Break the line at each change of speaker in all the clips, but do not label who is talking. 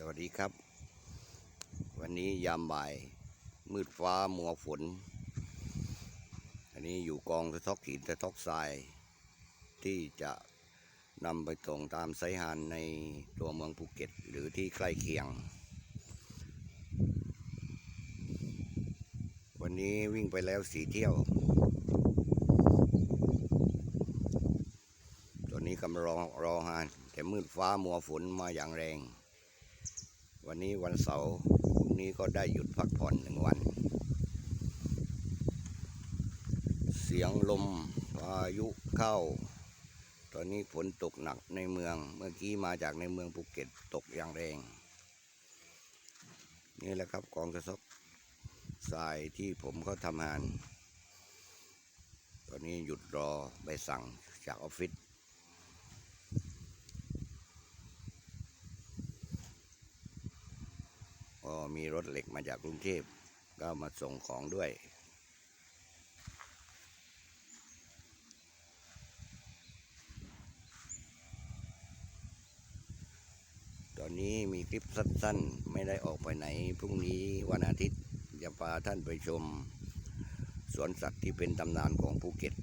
สวัสดีครับ วันนี้ยามบ่าย มืดฟ้ามัวฝน อันนี้อยู่กองสะทอกหินสะทอกทราย ที่จะนำไปส่งตามไซหานในตัวเมืองภูเก็ต หรือที่ใกล้เคียง วันนี้วิ่งไปแล้วสีเที่ยวตอนนี้กำลังรอรอหานแต่มืดฟ้ามัวฝนมาอย่างแรง วันนี้วันเสาร์พรุ่งนี้ก็ได้หยุดพักผ่อนหนึ่งวัน เสียงลมพายุเข้า ตอนนี้ฝนตกหนักในเมือง เมื่อกี้มาจากในเมืองภูเก็ตตกอย่างแรง นี่แหละครับกองกระซบทรายที่ผมเขาทำงาน ตอนนี้หยุดรอใบสั่งจากออฟฟิศ ก็มีรถเหล็กมาจากกรุงเทพก็มาส่งของด้วย ตอนนี้มีคลิปสั้นๆ ไม่ได้ออกไปไหน พรุ่งนี้วันอาทิตย์จะพาท่านไปชม สวนสัตว์ที่เป็นตำนานของภูเก็ต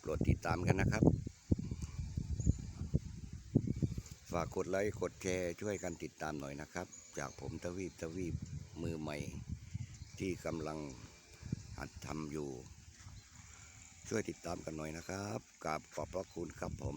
โปรดติดตามกันนะครับ ฝากกดไลค์กดแชร์ช่วยกันติดตามหน่อยนะครับ จากผมทวีปทวีปมือใหม่ ที่กำลังหัดทำอยู่ ช่วยติดตามกันหน่อยนะครับกราบขอบพระคุณครับผม